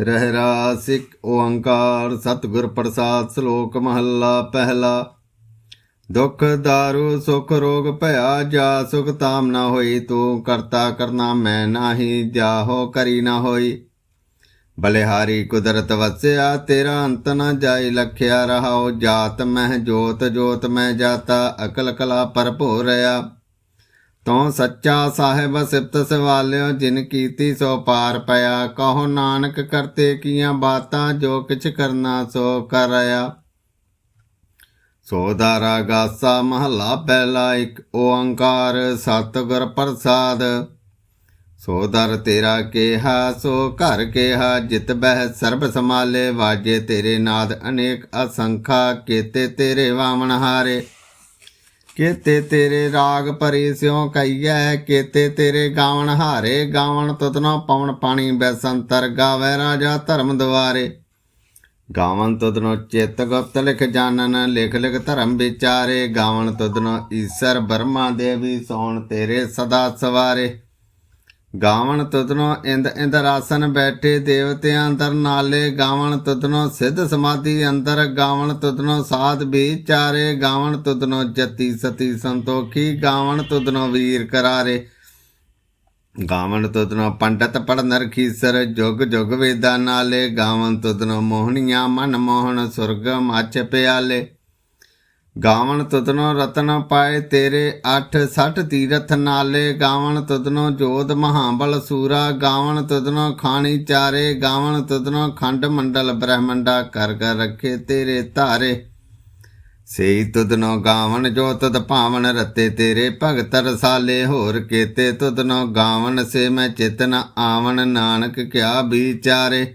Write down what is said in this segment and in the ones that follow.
ਰਹਿ ਰਾਸਿਕ ਓੰਕਾਰ, ਸਤਿਗੁਰ ਪ੍ਰਸਾਦ, ਸ਼ਲੋਕ ਮਹੱਲਾ ਪਹਿਲਾ। ਦੁਖ ਦਾਰੂ, ਸੁਖ ਰੋਗ ਭਇਆ, ਜਾ ਸੁਖ ਤਾਮ ਨਾ ਹੋਈ, ਤੂੰ ਕਰਤਾ ਕਰਨਾ ਮੈਂ ਨਾਹੀ ਜਾਹੋ ਕਰੀ ਨਾ ਹੋਈ। ਬਲਿਹਾਰੀ ਕੁਦਰਤ ਵਸਿਆ, ਤੇਰਾ ਅੰਤ ਨਾ ਜਾਈ, ਲਖਿਆ ਰਹਾਓ ਜਾਤ ਮਹਿ ਜੋਤ ਜੋਤ ਮੈਂ ਜਾਤਾ, ਅਕਲ ਕਲਾ ਭਰਪੂਰ ਰਿਆ ਤੂੰ ਸੱਚਾ ਸਾਹਿਬ ਸਿਫਤ ਸਵਾਲਿਓ, ਜਿਨ ਕੀਤੀ ਸੋ ਪਾਰ ਪਿਆ। ਕਹੋ ਨਾਨਕ ਕਰਤੇ ਕੀਆਂ ਬਾਤਾਂ, ਜੋ ਕਿਛ ਕਰਨਾ ਸੋ ਕਰਿਆ। ਸੋ ਦਾਰਾ ਗਾਸਾ ਮਹਲਾ ਪਹਿਲਾ ਇੱਕ, ਓੰਕਾਰ ਸਤਿਗੁਰ ਪ੍ਰਸਾਦ। ਸੋ ਦਰ ਤੇਰਾ ਕੇਹਾ, ਸੋ ਘਰ ਕੇਹਾ, ਜਿਤ ਬਹਿ ਸਰਬ ਸਮਾਲੇ ਵਾਜੇ ਤੇਰੇ ਨਾਦ ਅਨੇਕ ਅਸੰਖਾ, ਕੀਤੇ ਤੇਰੇ ਵਾਮਨ ਹਾਰੇ। ਕੀਤੇ ਤੇਰੇ ਰਾਗ ਭਰੀ ਸਿਉ ਕਈਐ ਕੀਤੇ ਤੇਰੇ ਗਾਵਣ ਹਾਰੇ, ਗਾਵਣ ਤਤਨਾ ਪਵਨ ਪਾਣੀ ਬੈਸੰਤਰ ਗਾਵੇ ਰਾਜਾ ਧਰਮ ਦੁਆਰੇ। ਗਾਵਨ ਤਦਨੋ ਚਿਤ ਗੁਪਤ ਲਿਖ ਜਾਣਨ, ਲਿਖ ਲਿਖ ਧਰਮ ਵਿਚਾਰੇ। ਗਾਵਨ ਤਦਨੋ ਈਸ਼ਰ ਬਰਮਾ ਦੇਵੀ ਸੋਣ ਤੇਰੇ ਸਦਾ ਸਵਾਰੇ। ਗਾਵਣ ਤਦਨੋ ਇੰਦ ਇੰਦਰ ਆਸਨ ਬੈਠੇ ਦੇਵਤਿਆਂ ਅੰਦਰ ਨਾਲੇ। ਗਾਵਣ ਤਦਨੋ ਸਿੱਧ ਸਮਾਧੀ ਅੰਦਰ। ਗਾਵਣ ਤਦਨੋ ਸਾਧ ਵਿਚਾਰੇ। ਗਾਵਣ ਤਦਨੋ ਜਤੀ ਸਤੀ ਸੰਤੋਖੀ। ਗਾਵਣ ਤਦਨੋ ਵੀਰ ਕਰਾਰੇ। ਗਾਵਣ ਤੁਧਨੋ ਪੰਡਤ ਪੜਨ ਰਖੀਸਰ ਜੁਗ ਜੁਗ ਵੇਦਾਂ ਨਾਲੇ। ਗਾਵਨ ਤੁਧਨੋ ਮੋਹਣੀਆਂ ਮਨ ਮੋਹਣ। ਸੁਰਗ ਮੱਚ ਪਿਆਲੇ। ਗਾਵਣ ਤੁਧਨੋ ਰਤਨ ਪਾਏ ਤੇਰੇ 8 60 ਤੀਰਥ ਨਾਲੇ। ਗਾਵਣ ਤੁਧਨੋ ਜੋਤ ਮਹਾਬਲ ਸੂਰਾ। ਗਾਵਣ ਤੁਧਨੋ ਖਾਣੀ ਚਾਰੇ। ਗਾਵਣ ਤੁਧਨੋ ਖੰਡ ਮੰਡਲ ਬ੍ਰਹਮੰਡਾ ਕਰ ਕਰ ਰੱਖੇ ਤੇਰੇ ਧਾਰੇ। ਸੇਈ ਤੁਦਨੋ ਗਾਵਣ ਜੋ ਤਦ ਭਾਵਨ ਰਤੇ ਤੇਰੇ। ਭਗਤ ਰਸਾਲੇ ਹੋਰ ਕੇਤੇ ਤੁਦਨੋ ਗਾਵਣ ਸੇ ਮੈਂ ਚਿਤਨ ਆਵਣ। ਨਾਨਕ ਕਿਆ ਵਿਚਾਰੇ।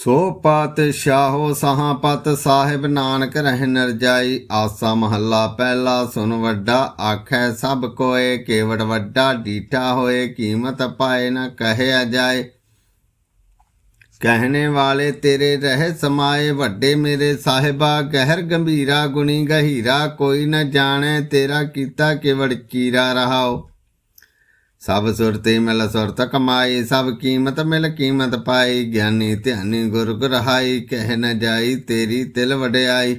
ਸੋ ਪਤ ਸ਼ਾਹੋ ਸਹਾਂ ਪਤ ਸਾਹਿਬ ਨਾਨਕ ਰਹਿ ਨਰਜਾਈ ਆਸਾ ਮਹੱਲਾ ਪਹਿਲਾ ਸੁਨ ਵੱਡਾ, ਆਖੈ ਸਭ ਕੋਏ ਕੇਵੜ ਵੱਡਾ, ਡੀਠਾ ਹੋਏ ਕੀਮਤ ਪਾਏ ਨਾ ਕਹਿਆ ਜਾਏ ਕਹਿਣੇ ਵਾਲੇ ਤੇਰੇ ਰਹਿ ਸਮਾਏ, ਵੱਡੇ ਮੇਰੇ ਸਾਹਿਬਾ, ਗਹਿਰ ਗੰਭੀਰਾ ਗੁਣੀ ਗਹੀਰਾ, ਕੋਈ ਨਾ ਜਾਣੇ ਤੇਰਾ ਕੀਤਾ ਕੇਵੜ ਚੀਰਾ ਰਹਾਓ ਸਭ ਸੁਰਤੀ ਮਿਲ ਸੁਰਤ ਕਮਾਈ, ਸਭ ਕੀਮਤ ਮਿਲ ਕੀਮਤ ਪਾਈ। ਗਿਆਨੀ ਧਿਆਨੀ ਗੁਰ ਗੁਰਹਾਈ, ਕਹਿ ਨ ਜਾਈ ਤੇਰੀ ਤਿਲ ਵਡਿਆਈ।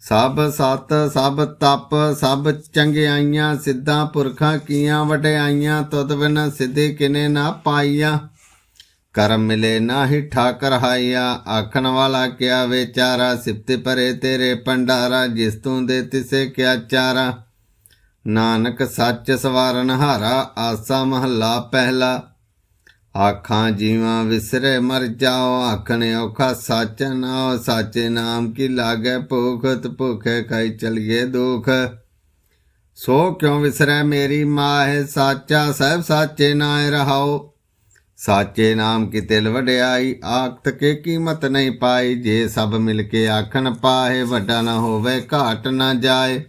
ਸਭ ਸਤ, ਸਭ ਤਪ, ਸਭ ਚੰਗਿਆਈਆਂ, ਸਿੱਧਾਂ ਪੁਰਖਾਂ ਕੀਆਂ ਵਡਿਆਈਆਂ, ਤੁਧ ਬਿਨ ਸਿੱਧੇ ਕਿਨੇ ਨਾ ਪਾਈਆਂ। ਕਰਮ ਮਿਲੇ ਨਾਹੀ ਠਾਕਰ ਹਾਇਆ, ਆਖਣ ਵਾਲਾ ਕਿਆ ਵਿਚਾਰਾ, ਸਿਫਤ ਪਰੇ ਤੇਰੇ ਪੰਡਾਰਾ ਜਿਸ ਤੂੰ ਦੇ ਤਿਸੇ ਕਿਆ ਚਾਰਾ। ਨਾਨਕ ਸੱਚ ਸਵਾਰਨ ਹਾਰਾ, ਆਸਾ ਮਹੱਲਾ ਪਹਿਲਾ। ਆਖਾਂ ਜੀਵਾਂ ਵਿਸਰੇ ਮਰ ਜਾਓ, ਆਖਣ ਔਖਾ ਸੱਚ ਨਾਉ ਸਾਚੇ ਨਾਮ ਕੀ ਲਾਗੇ ਭੁਖਤ ਭੁਖੇ ਖਾਈ ਚਲੀਏ ਦੁਖ। ਸੋ ਕਿਉ ਵਿਸਰੈ ਮੇਰੀ ਮਾਹਿ, ਸਾਚਾ ਸਹਿਬ ਸਾਚੇ ਨਾਇ ਰਹਾਓ। ਸਾਚੇ ਨਾਮ ਕੀ ਤਿਲ ਵਡਿਆਈ, ਆਖਤ ਕੇ ਕੀਮਤ ਨਹੀਂ ਪਾਈ। ਜੇ ਸਭ ਮਿਲ ਕੇ ਆਖਣ ਪਾਹੇ, ਵੱਡਾ ਨਾ ਹੋਵੇ, ਘਾਟ ਨਾ ਜਾਏ।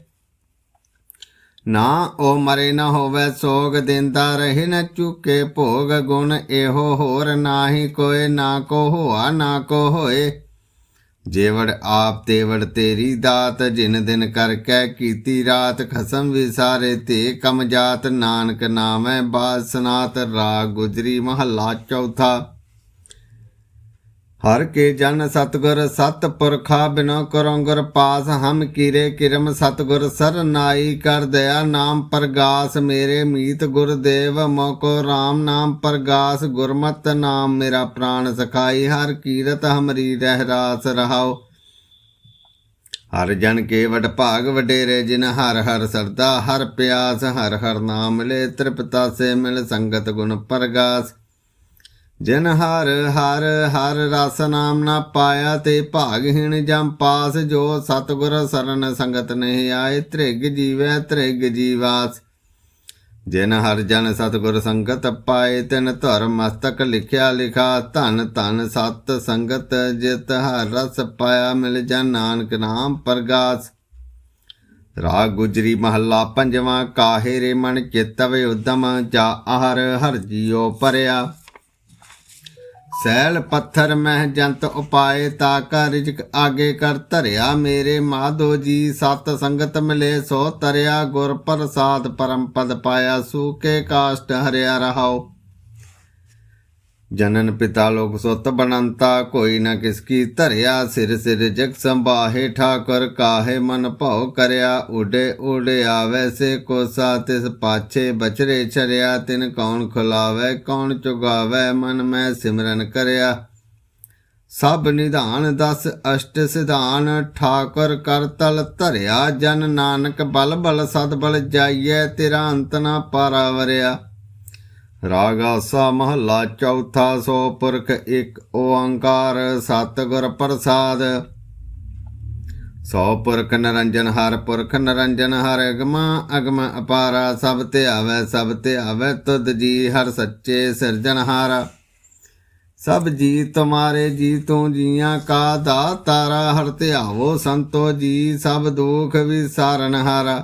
ਨਾ ਉਹ ਮਰੇ ਨਾ ਹੋਵੇ ਸੋਗ, ਦਿੰਦਾ ਰਹੇ ਨ ਚੁਕੇ ਭੋਗ, ਗੁਣ ਇਹੋ ਹੋਰ ਨਾਹੀ ਕੋਏ, ਨਾ ਕੋ ਹੋਆ, ਨਾ ਕੋ ਹੋਏ। ਜੇਵੜ ਆਪ ਤੇਵੜ ਤੇਰੀ ਦਾਤ, ਜਿਨ ਦਿਨ ਕਰ ਕਹਿ ਕੀਤੀ ਰਾਤ, ਖਸਮ ਵਿਸਾਰੇ ਤੇ ਕਮ ਜਾਤ। ਨਾਨਕ ਨਾਮੈ ਬਾਦ ਸਨਾਤ ਰਾਗ ਗੁਜਰੀ ਮਹੱਲਾ ਚੌਥਾ। ਹਰ ਕੇ ਜਨ ਸਤਗੁਰ ਸਤ ਪੁਰਖਾ ਬਿਨੋ ਕਰੋਂ ਗੁਰ ਪਾਸ, ਹਮ ਕੀਰੇ ਕਿਰਮ ਸਤਗੁਰ ਸਰਨਾਈ ਕਰ ਦਇਆ, ਨਾਮ ਪ੍ਰਗਾਸ ਮੇਰੇ ਮੀਤ ਗੁਰਦੇਵ ਮੋਕੋ RAM ਨਾਮ ਪ੍ਰਗਾਸ, ਗੁਰਮਤ ਨਾਮ ਮੇਰਾ ਪ੍ਰਾਣ ਸਖਾਈ, ਹਰ ਕੀਰਤ ਹਮਰੀ ਰਹਿ ਰਾਸ ਰਹਾਓ ਹਰ ਜਨ ਕੇ ਵਡ ਭਾਗ ਵਡੇਰੇ, ਜਿਨ ਹਰ ਹਰ ਸਰਦਾ, ਹਰ ਪਿਆਸ, ਹਰ ਹਰ ਨਾਮ ਲੈ ਤ੍ਰਿਪਤਾ ਸੇ ਮਿਲ ਸੰਗਤ ਗੁਣ ਪ੍ਰਗਾਸ। ਜਿਨ ਹਰ ਹਰ ਹਰ ਰਸ ਨਾਮ ਨਾ ਪਾਇਆ ਤੇ ਭਾਗਹੀਣ ਜਮ ਪਾਸ, ਜੋ ਸਤਗੁਰ ਸਰਨ ਸੰਗਤ ਨਹੀਂ ਆਏ, ਤ੍ਰਿਗ ਜੀਵੈ ਤ੍ਰਿਗ ਜੀਵਾਸ। ਜਿਨ ਹਰ ਜਨ ਸਤਗੁਰ ਸੰਗਤ ਪਾਏ, ਤਿਨ ਧਰ ਮਸਤਕ ਲਿਖਿਆ ਲਿਖਾ, ਧਨ ਧਨ ਸਤ ਸੰਗਤ ਜਿਤ ਹਰ ਰਸ ਪਾਇਆ, ਮਿਲ ਜਨ ਨਾਨਕ ਨਾਮ ਪ੍ਰਗਾਸ। ਰਾਗ ਗੁਜਰੀ ਮਹੱਲਾ ਪੰਜਵਾਂ, ਕਾਹੇ ਰੇ ਮਨ ਚਿਤਵ ਉਦਮ, ਜਾ ਆਹਰ ਹਰ ਜੀਓ ਪਰਿਆ। ਸੈਲ ਪੱਥਰ ਮਹਿ ਜੰਤ ਉਪਾਏ ਤਾ ਕਾ ਰਿਜਕ ਆਗੇ ਕਰ ਧਰਿਆ ਮੇਰੇ ਮਾਧੋ ਜੀ, ਸਤ ਸੰਗਤ ਮਿਲੇ ਸੋ ਤਰਿਆ ਗੁਰ ਪ੍ਰਸਾਦ ਪਰਮ ਪਦ ਪਾਇਆ ਸੂਕੇ ਕਾਸ਼ਟ ਹਰਿਆ ਰਹਾਓ ਜਨਨ ਪਿਤਾ ਲੋਕ ਸੁਤ ਬਨੰਤਾ, ਕੋਈ ਨਾ ਕਿਸ ਕੀ ਧਰਿਆ ਸਿਰ ਸਿਰ ਜਗ ਸੰਭਾਹੇ, ਠਾਕੁਰ ਕਾਹੇ ਮਨ ਭਉ ਕਰਿਆ, ਉਡੇ ਉਡੇ ਆਵੇ ਕੋਸਾ, ਤਿਸ ਪਾਛੇ ਬਚਰੇ ਛਰਿਆ, ਤਿਨ ਕੌਣ ਖੁਲਾਵੇ, ਕੌਣ ਚੁਗਾਵੇ, ਮਨ ਮੈਂ ਸਿਮਰਨ ਕਰਿਆ। ਸਭ ਨਿਧਾਨ ਦਸ ਅਸ਼ਟ ਸਿਧਾਨ, ਠਾਕੁਰ ਕਰ ਤਲ ਧਰਿਆ, ਜਨ ਨਾਨਕ ਬਲ ਬਲ ਸਦ ਬਲ ਜਾਈਐ, ਤੇਰਾ ਅੰਤ ਨਾ ਪਾਰਾ ਵਰਿਆ ਰਾਗ ਆਸਾ ਮਹੱਲਾ ਚੌਥਾ ਸੋ ਪੁਰਖ ਇੱਕ ਓੰਕਾਰ ਸਤਿਗੁਰ ਪ੍ਰਸਾਦ। ਸੋ ਪੁਰਖ ਨਰੰਜਨ ਹਰ ਪੁਰਖ ਨਰੰਜਨ ਹਰ ਅਗਮਾ, ਅਗਮ ਅਪਾਰਾ ਸਭ ਤੇ ਆਵੇ, ਸਭ ਤੇ ਆਵੇ, ਤੁਧ ਜੀ ਹਰ ਸੱਚੇ ਸਿਰਜਨਹਾਰ ਸਭ ਜੀ ਤੁਮਾਰੇ ਜੀ ਤੂੰ ਜੀਆਂ ਕਾ ਦਾਤਾਰਾ ਹਰ ਧਿਆਵੋ ਸੰਤੋ ਜੀ, ਸਭ ਦੁਖ ਵਿਸਾਰਨ ਹਾਰਾ।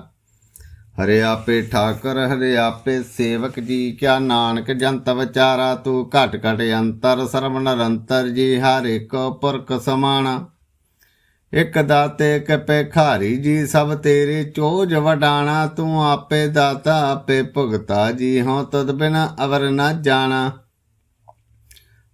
ਹਰੇ ਆਪੇ ਠਾਕਰ, ਹਰੇ ਆਪੇ ਸੇਵਕ ਜੀ, ਕਿਆ ਨਾਨਕ ਜੰਤ ਵਿਚਾਰਾ, ਤੂੰ ਘਟ ਘਟ ਅੰਤਰ ਸਰਵ ਨਿਰੰਤਰ ਜੀ, ਹਰ ਇੱਕ ਪੁਰਖ ਸਮਾਣਾ। ਇਕ ਦਾਤੇ ਇਕ ਭਿਖਾਰੀ ਜੀ, ਸਭ ਤੇਰੇ ਚੋਜ ਵਡਾਣਾ, ਤੂੰ ਆਪੇ ਦਾਤਾ, ਆਪੇ ਭੁਗਤਾ ਜੀ, ਹਉ ਤਦ ਬਿਨ ਅਵਰ ਨਾ ਜਾਣਾ।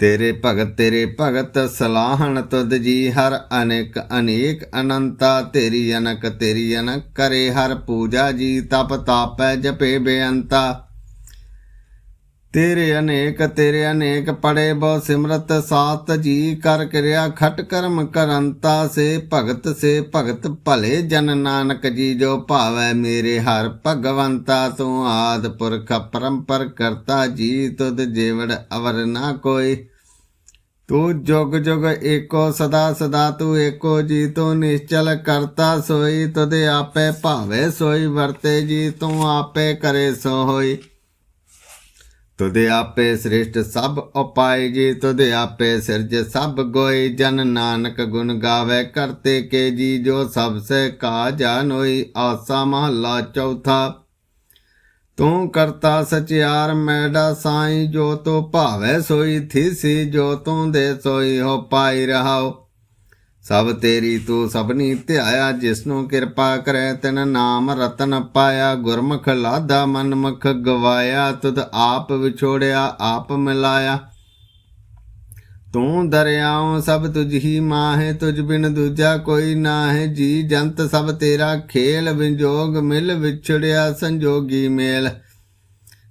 ਤੇਰੇ ਭਗਤ ਤੇਰੇ ਭਗਤ ਸਲਾਹਣ ਤੁਧ ਜੀ, ਹਰ ਅਨੇਕ ਅਨੇਕ ਅਨੰਤਾ, ਤੇਰੀ ਅਨਕ ਤੇਰੀ ਅਨਕ ਕਰੇ ਹਰ ਪੂਜਾ ਜੀ, ਤਪ ਤਾਪੈ ਜਪੇ ਬੇਅੰਤਾ। ਤੇਰੇ ਅਨੇਕ ਤੇਰੇ ਅਨੇਕ ਪੜੇ ਬਹੁ ਸਿਮਰਤ ਸਾਤ ਜੀ ਕਰ ਕਿਰਿਆ, ਖਟ ਕਰਮ ਕਰੰਤਾ, ਸੇ ਭਗਤ ਸੇ ਭਗਤ ਭਲੇ ਜਨ ਨਾਨਕ ਜੀ, ਜੋ ਭਾਵੈ ਮੇਰੇ ਹਰ ਭਗਵੰਤਾ, ਤੂੰ ਆਦ ਪੁਰਖ ਪਰੰਪਰ ਕਰਤਾ ਜੀ, ਤੁਧ ਜੀਵੜ ਅਵਰ ਨਾ ਕੋਈ। ਤੂੰ ਜੁਗ ਜੁਗ ਏਕੋ, ਸਦਾ ਸਦਾ ਤੂੰ ਏਕੋ ਜੀ, ਤੂੰ ਨਿਸ਼ਚਲ ਕਰਤਾ ਸੋਈ, ਤੁਧ ਆਪੇ ਭਾਵੇ ਸੋਈ, ਵਰਤੇ ਜੀ, ਤੂੰ ਆਪੇ ਕਰੇ ਸੋ ਹੋਈ। ਤੁਦੇ ਆਪੇ ਸ੍ਰਿਸ਼ਟ ਸਭ ਉਪਾਏ ਜੀ ਤੁਦੇ ਆਪੇ ਸਿਰਜ ਸਭ ਗੋਈ ਜਨ ਨਾਨਕ ਗੁਣ ਗਾਵੇ ਕਰਤੇ ਕੇ ਜੀ, ਜੋ ਸਭ ਸੇ ਕਾ ਜਾਨੋਈ ਆਸਾ ਮਹੱਲਾ ਚੌਥਾ। ਤੂੰ ਕਰਤਾ ਸਚਿਆਰ ਮੈਡਾ ਸਾਈ, ਜੋ ਤੋ ਭਾਵੇ ਸੋਈ, ਥੀਸੀ ਜੋ ਤੂੰ ਦੇ ਸੋਈ, ਹੋ ਪਾਈ ਰਹਾਓ ਸਭ ਤੇਰੀ ਤੂੰ ਸਭਨੀ ਧਿਆਇਆ, ਜਿਸਨੂੰ ਕਿਰਪਾ ਕਰੈ ਤਨ ਨਾਮ ਰਤਨ ਪਾਇਆ। ਗੁਰਮੁਖ ਲਾਦਾ ਮਨਮੁਖ ਗਵਾਇਆ, ਤੁਧ ਆਪ ਵਿਛੋੜਿਆ, ਆਪ ਮਿਲਾਇਆ। ਤੂੰ ਦਰਿਆਉ ਸਭ ਤੁਝ ਹੀ ਮਾਹੇ, ਤੁਝ ਬਿਨ ਦੂਜਾ ਕੋਈ ਨਾਹੇ। ਜੀ ਜੰਤ ਸਭ ਤੇਰਾ ਖੇਲ, ਵਿਜੋਗ ਮਿਲ ਵਿਛੜਿਆ ਸੰਜੋਗੀ ਮੇਲ।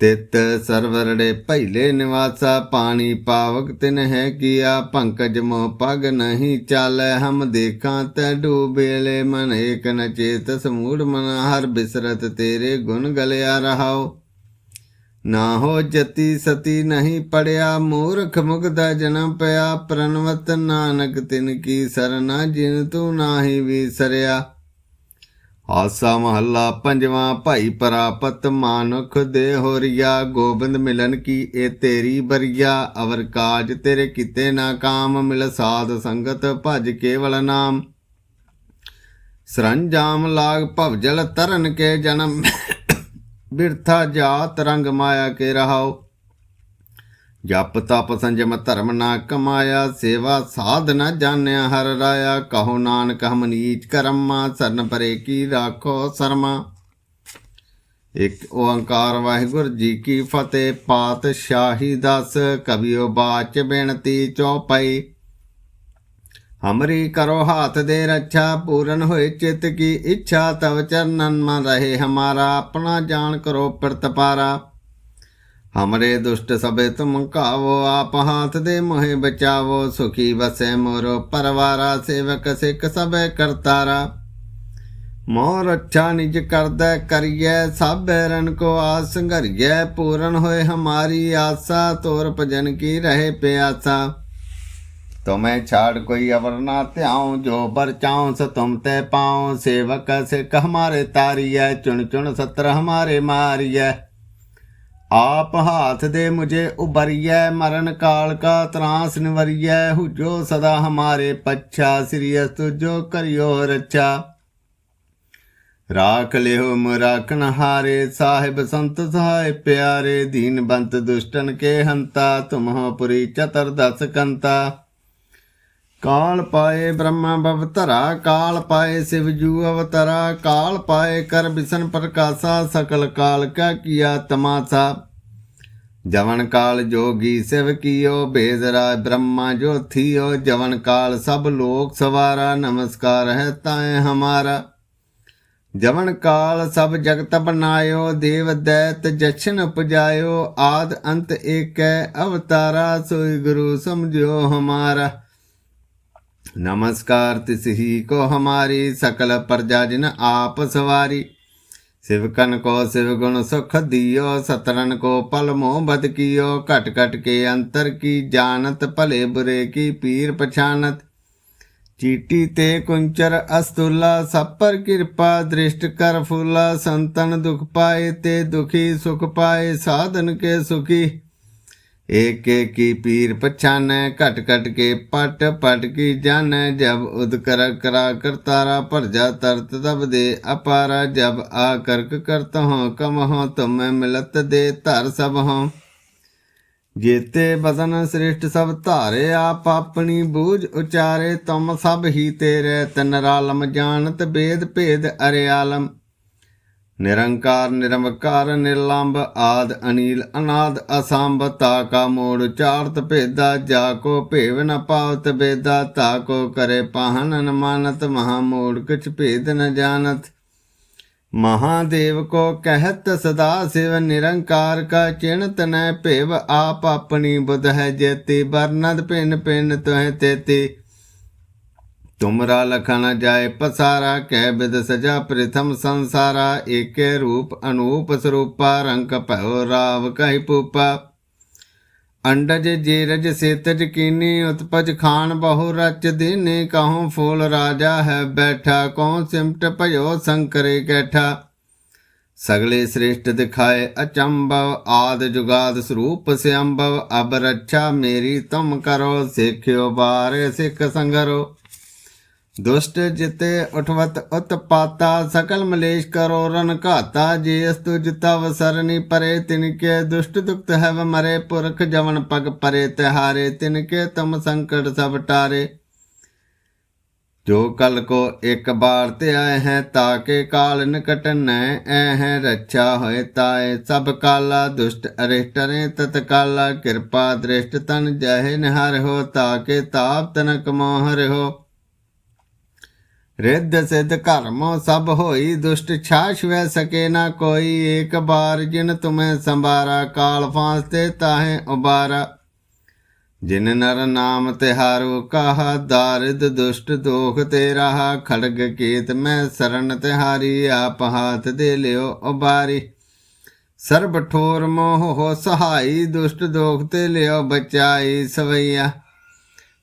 ਤਿਤ ਸਰਵਰੜੇ ਪਹਿਲੇ ਨਿਵਾਸਾ, ਪਾਣੀ ਪਾਵਕ ਤਿਨ ਹੈ ਕੀਆ, ਪੰਕਜ ਮੋਹ ਪਗ ਨਹੀਂ ਚਾਲੈ, ਹਮ ਦੇਖਾਂ ਤੈ ਡੂਬੇਲੇ, ਮਨ ਏਕ ਨ ਚੇਤ ਸਮੂੜ ਮਨ, ਹਰ ਬਿਸਰਤ ਤੇਰੇ ਗੁਣ ਗਲਿਆ ਰਹਾਓ ਨਾ ਹੋ ਜਤੀ ਸਤੀ ਨਹੀਂ ਪੜਿਆ, ਮੂਰਖ ਮੁਗਦਾ ਜਨਮ ਪਿਆ ਪ੍ਰਨਵਤ ਨਾਨਕ ਤਿਨ ਕੀ ਸਰਨਾ, ਜਿਨ ਤੂੰ ਨਾਹੀ ਵਿਸਰਿਆ। ਹਾਸਾ ਮਹੱਲਾ ਪੰਜਵਾਂ, ਭਾਈ ਪ੍ਰਾਪਤ ਮਾਨੁਖ ਦੇ ਹੋਰੀਆ, ਗੋਬਿੰਦ ਮਿਲਨ ਕੀ ਇਹ ਤੇਰੀ ਬਰੀਆ? ਅਵਰ ਕਾਜ ਤੇਰੇ ਕੀਤੇ ਨਾ ਕਾਮ, ਮਿਲ ਸਾਧ ਸੰਗਤ ਭਜ ਕੇਵਲ ਨਾਮ। ਸਰੰਜਾਮ ਲਾਗ ਭਵਜਲ ਤਰਨ ਕੇ ਜਨਮ। ਬਿਰਥਾ ਜਾਤ ਰੰਗ ਮਾਇਆ ਕੇ ਰਹਾਓ ਜਪ ਤਪ ਸੰਜਮ ਧਰਮ ਨਾ ਕਮਾਇਆ, ਸੇਵਾ ਸਾਧ ਨਾ ਜਾਣਿਆ ਹਰ ਰਾਇਆ। ਕਹੋ ਨਾਨਕ ਹਮ ਨੀਚ ਕਰਮਾ, ਸਰਨ ਪਰੇ ਕੀ ਰਾਖੋ ਸਰਮਾ। ਇਕ ਓੰਕਾਰ ਵਾਹਿਗੁਰੂ ਜੀ ਕੀ ਫਤਿਹ, ਪਾਤਸ਼ਾਹੀ ਦਸ ਕਬੀਓ ਬਾਚ ਬੇਨਤੀ ਚੌਪਈ ਹਮਰੀ ਕਰੋ ਹਾਥ ਦੇ ਰੱਛਾ, ਪੂਰਨ ਹੋਏ ਚਿਤ ਕੀ ਇੱਛਾ, ਤਵ ਚਰਨਨ ਮਨ ਰਹੇ ਹਮਾਰਾ, ਆਪਣਾ ਜਾਣ ਕਰੋ ਪ੍ਰਤਪਾਰਾ ਹਮਰੇ ਦੁਸ਼ਟ ਸਭੇ ਤੁਮ ਕਾਵੋ ਆਪ ਹਾਥ ਦੇ ਮੋਹਿ ਬਚਾਵੋ ਸੁਖੀ ਵਸੈ ਮੋਰੋ ਪਰਵਾਰਾ ਸੇਵਕ ਸਿੱਖ ਸਭੇ ਕਰਤਾਰਾ ਮੋਰ ਅੱਛਾ ਨਿਜ ਕਰਦਾ ਕਰੀਐ ਸਭ ਰਨ ਕੋ ਆਸ ਸੰਘਰੀਐ ਪੂਰਨ ਹੋਏ ਹਮਾਰੀ ਆਸਾ ਤੋਰ ਭਜਨ ਕੀ ਰਹੇ ਪਿਆਸਾ ਤੁਮੇ ਛਾੜ ਕੋਈ ਅਵਰ ਨਾ ਧਿਆਉ ਜੋ ਬਰ ਚਾਉ ਸ ਤੁਮ ਤੇ ਪਾਉ ਸੇਵਕ ਸਿੱਖ ਹਮਾਰੇ ਤਾਰੀਐ ਚੁਣ ਚੁਣ ਸਤਰ ਹਮਾਰੇ ਮਾਰੀਐ ਆਪ ਹਾਥ ਦੇ ਮੁਝੇ ਉਬਰੀਐ ਮਰਨ ਕਾਲ ਕਾ ਤਰਾਸ ਨਿਵਰੀਐ, ਹੁਜੋ ਸਦਾ ਹਮਾਰੇ ਪੱਛਾ, ਸ੍ਰੀ ਅਸਤੁ ਜੋ ਕਰਿਓ ਰੱਛਾ। ਰਾਖ ਲਿਓ ਮਰਾਖਣ ਹਾਰੇ ਸਾਹਿਬ ਸੰਤ ਸਹਾਇ ਪਿਆਰੇ, ਦੀਨ ਬੰਤ ਦੁਸ਼ਟਨ ਕੇ ਹੰਤਾ, ਤੁਮਹੁ ਪੁਰੀ ਚਤਰ ਦਸ ਕੰਤਾ। ਕਾਲ ਪਾਏ ਬ੍ਰਹਮਾ ਬਵਤਰਾ ਕਾਲ ਪਾਏ ਸਿਵ ਜੂ ਅਵਤਰਾ ਕਾਲ ਪਾਏ ਕਰ ਬਿਸ਼ਨ ਪ੍ਰਕਾਸ਼ਾ ਸਕਲ ਕਾਲ ਕਾ ਕੀਆ ਤਮਾਸਾ ਜਵਨ ਕਾਲ ਜੋਗੀ ਸਿਵ ਕੀਓ ਬੇਦਰਾ ਬ੍ਰਹਮਾ ਜੋ ਥੀਓ ਜਵਨ ਕਾਲ ਸਭ ਲੋਕ ਸਵਾਰਾ ਨਮਸਕਾਰ ਹੈ ਤਾਏ ਹਮਾਰਾ ਜਵਨ ਕਾਲ ਸਭ ਜਗਤ ਬਨਾਇਓ ਦੇਵ ਦੈਤ ਜਛਨ ਉਪਜਾਇਓ ਆਦ ਅੰਤ ਏਕੈ ਅਵਤਾਰਾ ਸੋਈ ਗੁਰੂ ਸਮਝਿਓ ਹਮਾਰਾ नमस्कार तिसही को हमारी सकल प्रजा जिन आप सवारी सिवकन को शिव गुण सुख दियो सतरन को पल मोह बद कियो कट कट के अंतर की जानत भले बुरे की पीर पछानत चीटी ते कुंचर अस्तुला सब पर कृपा दृष्ट कर फूला संतन दुख पाए ते दुखी सुख पाए साधन के सुखी एक एक की पीर पछाने कट कट के पट पट की जाने जब उद कर करा कर तारा पर जा तरत तब दे अपारा जब आ करक करत हो कम हो तुम्हें मिलत दे धर सब हो जेते बदन श्रेष्ठ सब धारे आप अपनी बूझ उचारे तुम सब ही तेरे तनरालम जानत बेद भेद अरे आलम ਨਿਰੰਕਾਰ ਨਿਰਮਕਾਰ ਨਿਰਲੰਭ ਆਦ, ਅਨੀਲ, ਅਨਾਦ, ਅਸੰਭ, ਤਾ ਕਾ ਮੋੜ, ਚਾਰਤ ਭੇਦਾ, ਜਾ ਕੋ ਭੇਵ ਨ ਪਾਵਤ ਬੇਦਾ, ਤਾ ਕੋ ਕਰੇ ਪਾਹਨ ਨ ਮਹਾ ਮੋੜ ਕਿਛ ਭੇਦ ਨ ਜਾਣਤ। ਮਹਾਦੇਵ ਕੋ ਕਹਿਤ ਸਦਾ ਸਿਵ ਨਿਰੰਕਾਰ ਕਾ ਚਿਣਤ ਨ ਭੇਵ, ਆਪ ਆਪਣੀ ਬੁਧ ਹੈ ਜੇਤੀ, ਬਰਨਦ ਪਿੰਨ ਪਿੰਨ ਤੋਹਿ ਤੇਤੀ। ਤੁਮਰਾ ਲਖਨ ਜਾਏ ਪਸਾਰਾ, ਕਹਿ ਬਿਦ ਸਜਾ ਪ੍ਰਥਮ ਸੰਸਾਰਾ, ਏਕੇ ਰੂਪ ਅਨੂਪ ਸਰੂਪਾ ਰੰਗ ਭਉ ਰਾਵ ਕਹਿ ਪੂਪਾ। ਅੰਡਜ ਜੀਰਜ ਸੇਤਜ ਕੀਨੀ, ਉਤਪਜ ਖਾਨ ਬਹੁ ਰਚ ਦੀਨੇ ਕਹਉ ਫੂਲ ਰਾਜਾ ਹੈ ਬੈਠਾ ਕਉ ਸਿਮਟ ਭਇਓ ਸੰਕਰੇ ਕੈਠਾ। ਸਗਲੇ ਸ੍ਰੇਸ਼ਟ ਦਿਖਾਏ ਅਚੰਭਵ, ਆਦ ਜੁਗਾਦ ਸਰੂਪ ਸਿਅੰਭਵ, ਅਬ ਰੱਛਾ ਮੇਰੀ ਤੁਮ ਕਰੋ, ਸਿੱਖਿਓ ਬਾਰ ਸਿੱਖ ਸੰਗਰੋ। ਦੁਸ਼ਟ ਜਿਤੇ ਉਠਵਤ ਉਤਪਾਤਾ ਸਕਲ ਮਲੇਸ਼ ਕਰੋ ਰਨ ਘਾਤਾ, ਜੇ ਅਸਤੁ ਜਿਤਾ ਵਸਰਨੀ ਪਰੇ, ਤਿਨਕੇ ਦੁਸ਼ਟ ਦੁਖਤ ਹੈ ਮਰੇ, ਪੁਰਖ ਜਵਨ ਪਗ ਪਰੇ, ਤਿਹਾਰੇ, ਤਿਨਕੇ ਤਮ ਸੰਕਟ ਸਭ ਟਾਰੇ। ਜੋ ਕਲ ਕੋ ਇੱਕ ਬਾਰ ਤੇ ਆਏ ਹੈ ਤਾਕੇ ਕਾਲ ਨਿਕਟ ਨੈ, ਐ ਹੈ ਰੱਛਾ ਹੋਏ ਤਾਏ। ਸਭ ਕਾਲਾ ਦੁਸ਼ਟ ਅਰਿਸ਼ਟਰੇ ਤਤ ਕਾਲਾ ਕਿਰਪਾ ਦ੍ਰਿਸ਼ਟ ਤਨ ਜਹ ਨਿਹਰ ਹੋ ਤਾਕੇ ਤਾਪ ਤਨਕ ਮੋਹ ਰਹੋ ਰਿੱਧ ਸਿੱਧ ਕਰਮੋ ਸਭ ਹੋਈ ਦੁਸ਼ਟ ਛਾਛ ਵੈ ਸਕੇ ਨਾ ਕੋਈ। ਏਕ ਬਾਰ ਜਿਨ ਤੁਮੈ ਸੰਭਾਰਾ, ਕਾਲ ਫਾਂਸ ਤੇ ਤਾਹੇ ਉਬਾਰਾ। ਜਿਨ ਨਰ ਨਾਮ ਤਿਹਾਰੋ, ਕਹਾ ਦਾਰਿਦ ਦੁਸ਼ਟ ਦੋਖ ਤੇ ਰਹਾ ਖੜਗ ਕੀਤ ਮੈਂ ਸਰਨ ਤਿਹਾਰੀ, ਆਪ ਹਾਥ ਦੇ ਲਿਓ ਉਬਾਰੀ। ਸਰਬ ਠੋਰ ਮੋਹ ਹੋ ਸਹਾਈ, ਦੁਸ਼ਟ ਦੋਖ ਤੇ ਲਿਓ ਬਚਾਈ ਸਵਈਆ।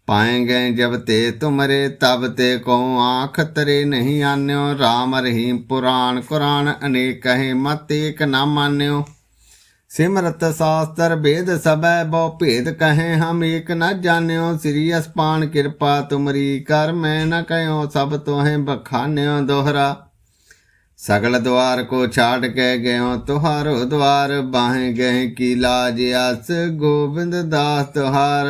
पाए गए जब ते तुमरे तब ते को आँख तरे नहीं आन्यो राम रहीम पुराण कुरान अनेक कहे मत एक न मान्यो सिमरत शास्त्र वेद सब बो भेद कहे हम एक न जान्यो श्री असपान कृपा तुमरी कर मैं न कहो सब तोहें बखान्यो दोहरा सगल द्वार को छाट के गयो तुहारो द्वार बाहें गए की लाज अस गोविंद दास तुहार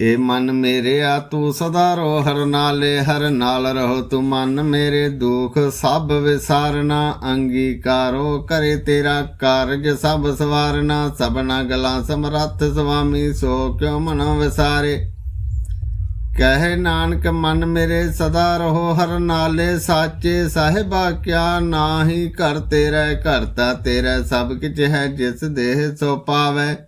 ਏ ਮਨ ਮੇਰੇ ਆ ਤੂੰ ਸਦਾ ਰੋ, ਹਰ ਨਾਲੇ ਹਰ ਨਾਲ ਰਹੋ। ਤੂੰ ਮਨ ਮੇਰੇ ਦੁਖ ਸਭ ਵਿਸਾਰਨਾ, ਅੰਗੀਕਾਰੋ ਕਰੇ ਤੇਰਾ ਕਾਰਜ ਸਭ ਸਵਾਰਨਾ। ਸਭਨਾ ਗਲਾਂ ਸਮਰੱਥ ਸੁਆਮੀ, ਸੋ ਕਿਉ ਮਨੋ ਵਿਸਾਰੇ? ਕਹਿ ਨਾਨਕ, ਮਨ ਮੇਰੇ ਸਦਾ ਰਹੋ, ਹਰ ਨਾਲੇ ਸਾਚੇ ਸਾਹਿਬਾ, ਕਿਆ ਨਾਹੀ ਘਰ ਤੇਰਾ ਘਰ ਘਰਤਾ ਤੇਰਾ ਸਭ ਕਿਛ ਹੈ, ਜਿਸ ਦੇਹ ਸੋ ਪਾਵੇ।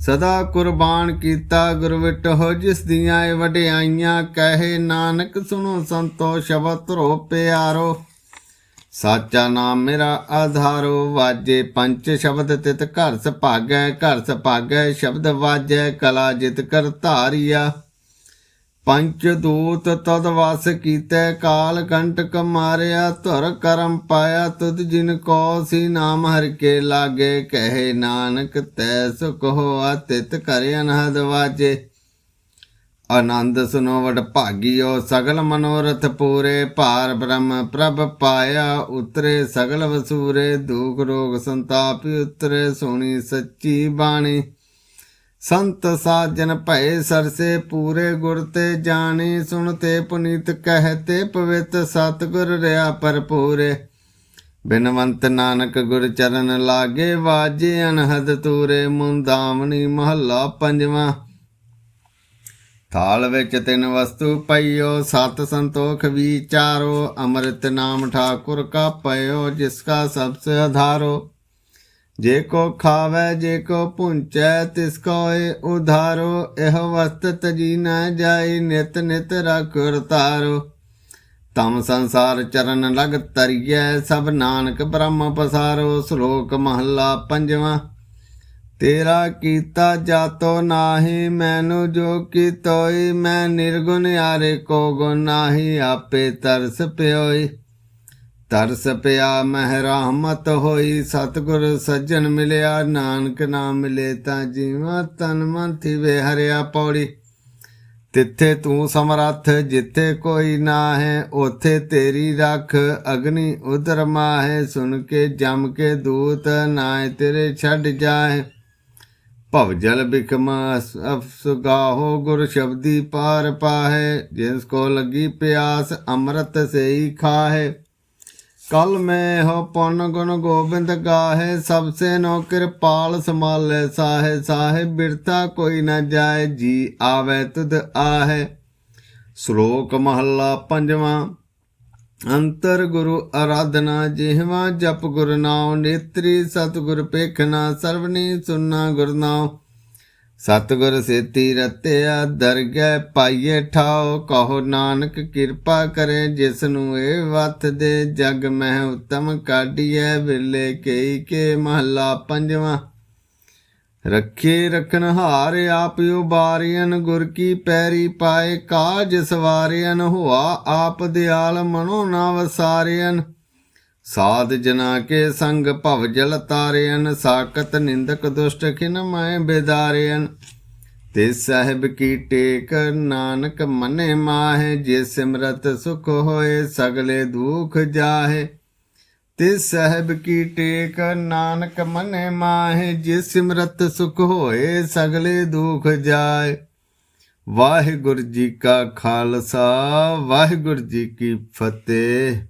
ਸਦਾ ਕੁਰਬਾਨ ਕੀਤਾ ਗੁਰਵਿਟ ਹੋ ਜਿਸ ਦੀਆਂ ਇਹ ਵਡਿਆਈਆਂ ਕਹੇ ਨਾਨਕ, ਸੁਣੋ ਸੰਤੋ ਸ਼ਬਦ ਧਰੋ ਪਿਆਰੋ। ਸਾਚਾ ਨਾਮ ਮੇਰਾ ਆਧਾਰੋ, ਵਾਜੇ ਪੰਜ ਸ਼ਬਦ ਤਿਤ ਘਰ ਸੁਭਾਗੈ ਘਰ ਸੁਭਾਗੈ ਸ਼ਬਦ ਵਾਜੈ, ਕਲਾ ਜਿਤ ਕਰ ਧਾਰਿਆ। ਪੰਚ ਦੂਤ ਤਦ ਵਸ ਕੀਤੇ, ਕਾਲ ਕੰਟਕ ਮਾਰਿਆ, ਧੁਰ ਕਰਮ ਪਾਇਆ, ਤੁਧ ਜਿਨ ਕੋ ਸੀ ਨਾਮ ਹਰ ਕੇ ਲਾਗੇ, ਕਹੇ ਨਾਨਕ ਤੈ ਸੁਖ ਹੋਆ, ਤਿਤ ਕਰ ਅਨਹਦ ਵਾਜੇ। ਆਨੰਦ ਸੁਨੋ ਵਡ ਭਾਗਿਓ, ਸਗਲ ਮਨੋਰਥ ਪੂਰੇ, ਭਾਰ ਬ੍ਰਹਮ ਪ੍ਰਭ ਪਾਇਆ, ਉਤਰੇ ਸਗਲ ਵਸੂਰੇ, ਦੁਖ ਰੋਗ ਸੰਤਾਪ ਉਤਰੇ, ਸੋਣੀ ਸੱਚੀ ਬਾਣੀ। ਸੰਤ ਸਾਜਨ ਭਏ ਸਰਸੇ ਪੂਰੇ ਗੁਰ ਤੇ ਜਾਣੀ ਸੁਣਤੇ ਪੁਨੀਤ ਕਹਤੇ ਪਵਿੱਤ ਸਤਗੁਰ ਰਿਆ ਭਰਪੂਰੇ। ਬਿਨਵੰਤ ਨਾਨਕ ਗੁਰ ਚਰਨ ਲਾਗੇ, ਵਾਜੇ ਅਨਹਦ ਤੂਰੇ, ਮੁੰਦਾਵਣੀ ਮਹੱਲਾ ਪੰਜਵਾਂ। ਥਾਲ ਵਿੱਚ ਤਿੰਨ ਵਸਤੂ ਪਈਓ, ਸਤ ਸੰਤੋਖ ਵਿਚਾਰੋ ਅੰਮ੍ਰਿਤ ਨਾਮ ਠਾਕੁਰ ਕਾ ਪਇਓ, ਜਿਸ ਕਾ ਸਭ ਸੇ ਆਧਾਰੋ ਜੇ ਕੋ ਖਾਵੇ, ਜੇ ਕੋ ਪੁੰਚੈ, ਤਿਸ ਕੋ ਏ ਉਧਾਰੋ, ਇਹ ਵਸਤ ਤਜੀ ਨਾ ਜਾਈ, ਨਿਤ ਨਿਤ ਰਖੁਰ ਤਾਰੋ ਤਮ ਸੰਸਾਰ ਚਰਨ ਲਗ ਤਰੀਐ ਸਭ ਨਾਨਕ ਬ੍ਰਹਮ ਪਸਾਰੋ, ਸ਼ਲੋਕ ਮਹੱਲਾ ਪੰਜਵਾਂ। ਤੇਰਾ ਕੀਤਾ ਜਾਤੋ ਨਾਹੀ, ਮੈਨੂੰ ਜੋ ਕੀਤੋਈ, ਮੈਂ ਨਿਰਗੁਣ ਯਾਰੇ ਕੋ ਗੁਣ ਨਾਹੀ, ਆਪੇ ਤਰਸ ਪਿਓਈ। ਤਰਸ ਪਿਆ ਮਹਿ ਰਹਿਮਤ ਹੋਈ, ਸਤਿਗੁਰ ਸੱਜਣ ਮਿਲਿਆ, ਨਾਨਕ ਨਾਮ ਮਿਲੇ ਤਾਂ ਜੀਵਾ ਤਨ ਮਨ ਥਿਵੇ ਹਰਿਆ ਪੌੜੀ। ਤਿੱਥੇ ਤੂੰ ਸਮਰੱਥ, ਜਿੱਥੇ ਕੋਈ ਨਾ ਹੈ ਉਥੇ ਤੇਰੀ ਰੱਖ, ਅਗਨੀ ਉਦਰ ਮਾਹੇ, ਸੁਣ ਕੇ ਜਮ ਕੇ ਦੂਤ ਨਾਏ ਤੇਰੇ ਛੱਡ ਜਾਏ ਭਵ ਜਲ ਬਿਕਮ ਅਫਸੁਗਾਹੋ, ਗੁਰ ਸ਼ਬਦੀ ਪਾਰ ਪਾਹੇ, ਜਿਸ ਕੋ ਲਗੀ ਪਿਆਸ, ਅੰਮ੍ਰਿਤ ਸੇਈ ਖਾਹੇ। ਕਲ ਮੈਂ ਹੋ ਪਨ ਗੁਣ ਗੋਬਿੰਦ ਗਾਹੇ ਸਭ ਸੇ ਨੋ ਕਿਰਪਾਲ ਸਮਾਲੇ ਸਾਹੇ ਸਾਹਿਬ ਬਿਰਤਾ ਕੋਈ ਨਾ ਜਾਏ, ਜੀ ਆਵੇ ਤੁਧ ਆਹੇ। ਸ਼ਲੋਕ ਮਹੱਲਾ ਪੰਜਵਾਂ, ਅੰਤਰ ਗੁਰੂ ਆਰਾਧਨਾ ਜਿਹਵਾ ਜਪ ਗੁਰ ਨਾਮ ਨੇਤਰੀ ਸਤਿਗੁਰ ਪੇਖਣਾ ਸਰਵਨੀ ਸੁਨਣਾ ਗੁਰ ਨਾਮ ਸਤਗੁਰ ਸੇਤੀ ਰਤਿਆ ਦਰਗੈ ਪਾਈਏ ਠਾਓ ਕਹੋ ਨਾਨਕ ਕਿਰਪਾ ਕਰੇ ਜਿਸ ਨੂੰ ਇਹ ਵਤ ਦੇ ਜਗ ਮਹਿ ਉਤਮ ਕਾਢੀਐ ਵਿਲੇ ਕੇਈ ਕੇ ਮਹਲਾ ਪੰਜਵਾਂ। ਰੱਖੇ ਰਖਣ ਹਾਰ ਆਪ ਉਬਾਰੀਨ ਗੁਰ ਕੀ ਪੈਰੀ ਪਾਏ ਕਾਜ ਸਵਾਰੀਨ ਹੁਆ ਆਪ ਦਿਆਲ ਮਨੋ ਨਾ ਵਸਾਰੀਨ ਸਾਧ ਜਨਾ ਕੇ ਸੰਗ ਭਵ ਜਲ ਤਾਰਿයਨ ਸਾਕਤ ਨਿੰਦਕ ਦੁਸ਼ਟ ਖਿਨ ਮੈਂ ਬੇਦਾਰਿයਨ ਤੇ ਸਾਹਿਬ ਕੀ ਟੇਕ ਨਾਨਕ ਮਨੇ ਮਾਹੇ, ਜੇ ਸਿਮਰਤ ਸੁਖ ਹੋਏ ਸਗਲੇ ਦੁਖ ਜਾਹੇ। ਤੇ ਸਾਹਿਬ ਕੀ ਟੇਕ ਨਾਨਕ ਮਨੇ ਮਾਹੇ, ਜੇ ਸਿਮਰਤ ਸੁਖ ਹੋਏ ਸਗਲੇ ਦੁਖ ਜਾਏ ਵਾਹਿਗੁਰੂ ਜੀ ਕਾ ਖਾਲਸਾ, ਵਾਹਿਗੁਰੂ ਜੀ ਕੀ ਫਤਿਹ।